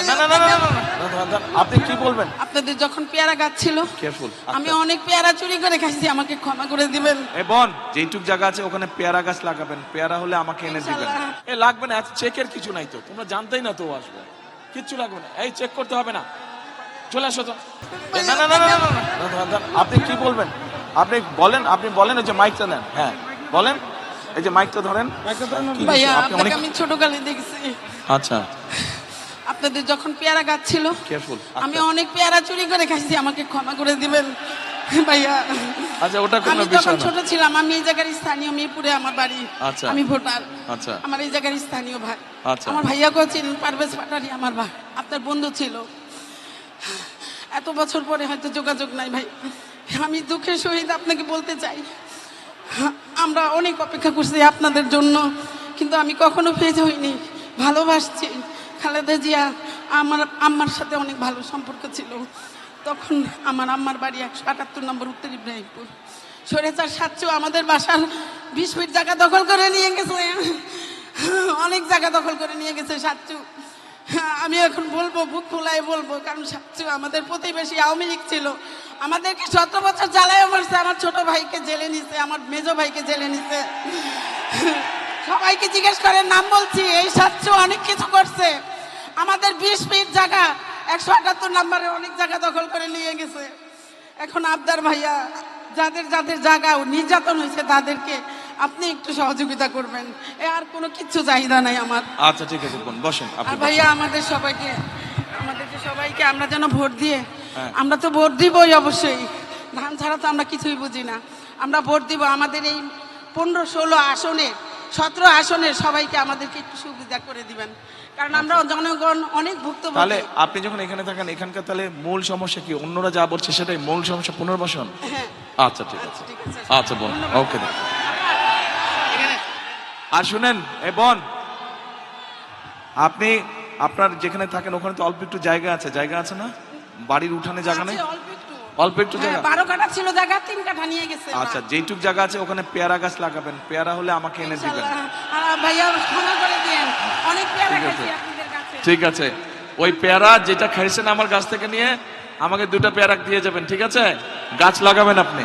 না না না না, না, না, না, না, আপনি কি বলবেন আপনাদের যখন পেয়ারা গাছ ছিল কেয়ারফুল আমি অনেক পেয়ারা চুরি করে খাইছি আমাকে ক্ষমা করে দিবেন এ বোন যেইটুক জায়গা আছে ওখানে পেয়ারা গাছ লাগাবেন পেয়ারা হলে আমাকে এনে দিবেন এ লাগবে না চেকের কিছু নাই তো তোমরা জানতেই না তো আসবে কিচ্ছু লাগবে না এই চেক করতে হবে না চলে আসো তো না না না না, না, না, না, না, না, আপনি কি বলবেন আপনি বলেন আপনি বলেন ওই যে মাইকটা নেন হ্যাঁ বলেন এই যে মাইকটা ধরেন ভাইয়া আপনাকে আমি ছোটকালে দেখছি আচ্ছা আপনাদের যখন পেয়ারা গাছ ছিল আমি অনেক পেয়ারা চুরি করে খাইছি আমাকে ক্ষমা করে দিবেন। ভাইয়া আচ্ছা ওটা কোনো আমি বিষয় না। ছোট ছিলাম আমি এই জায়গার স্থানীয় মিরপুরে আমার বাড়ি আচ্ছা। আমি ভোটার। আচ্ছা। আমার এই জায়গার স্থানীয় ভাই। আচ্ছা। আমার ভাইয়াকেও চিনেন পারভেজ পাটারি আমার ভাই আপনার বন্ধু ছিল। এত বছর পরে হয়তো যোগাযোগ নাই ভাই। আমি দুঃখের সহিত আপনাকে বলতে চাই আমরা অনেক অপেক্ষা করছি আপনাদের জন্য কিন্তু আমি কখনো ফেজ হইনি ভালোবাসছি। খালেদা জিয়া আমার আম্মার সাথে অনেক ভালো সম্পর্ক ছিল। তখন আমার আম্মার বাড়ি একশো আটাত্তর নম্বর উত্তর ইব্রাহিমপুর। সরেচার সাতশো আমাদের বাসার বিশ ফিট জায়গা দখল করে নিয়ে গেছে। অনেক জায়গা দখল করে নিয়ে গেছে সাতচু আমি এখন বলব, বুক খোলায় বলব, কারণ সাতচু আমাদের প্রতিবেশী আওয়ামী লীগ ছিল। আমাদেরকে সতেরো বছর জ্বালায় মারছে। আমার ছোট ভাইকে জেলে নিছে, আমার মেজো ভাইকে জেলে নিছে। সবাইকে জিজ্ঞেস করে নাম বলছি, এই সাতচু অনেক কিছু আমাদের বিশ ফিট জায়গা একশো আটাত্তর নাম্বারে অনেক জায়গা দখল করে নিয়ে গেছে। এখন আবদার ভাইয়া যাদের যাদের জায়গা নির্যাতন হয়েছে তাদেরকে আপনি একটু সহযোগিতা করবেন। এ আর কোনো কিচ্ছু চাহিদা নাই আমার। আচ্ছা ঠিক আছে বসেন আর ভাইয়া আমাদের সবাইকে আমাদেরকে সবাইকে আমরা যেন ভোট দিয়ে হ্যাঁ। আমরা তো ভোট দিবই অবশ্যই। ধান ছাড়া তো আমরা কিছুই বুঝি না। আমরা ভোট দিব আমাদের এই পনেরো ষোলো আসনে সতেরো আসনের সবাইকে আমাদেরকে একটু সুবিধা করে দিবেন। কারণ আমরা জনগণ অনেক ভুক্তভোগী। তাহলে আপনি যখন এখানে থাকেন এখানকার তাহলে মূল সমস্যা কি? অন্যরা যা বলছে সেটাই মূল সমস্যা পুনর্বাসন? হ্যাঁ। আচ্ছা ঠিক আছে। আচ্ছা, ঠিক আছে আচ্ছা। বোন ওকে আর শুনেন এ বোন আপনি আপনার যেখানে থাকেন ওখানে তো অল্প একটু জায়গা আছে। জায়গা আছে না? বাড়ির উঠানে জায়গা নেই? অল্প একটু। হ্যাঁ, জায়গা? বারো কাঠা ছিল জায়গা তিন কাঠা নিয়ে গেছে আচ্ছা যেইটুক জায়গা আছে ওখানে পেয়ারা গাছ লাগাবেন। পেয়ারা হলে আমাকে এনে দিবেন। আর ভাইয়া ক্ষমা করে দিয়েন অনেক পেয়ারা ঠিক আছে। খাইছি আপনাদের কাছে ঠিক আছে। ওই পেয়ারা যেটা খাইছেন আমার গাছ থেকে নিয়ে আমাকে দুটা পেয়ারা দিয়ে যাবেন, ঠিক আছে? গাছ লাগাবেন আপনি।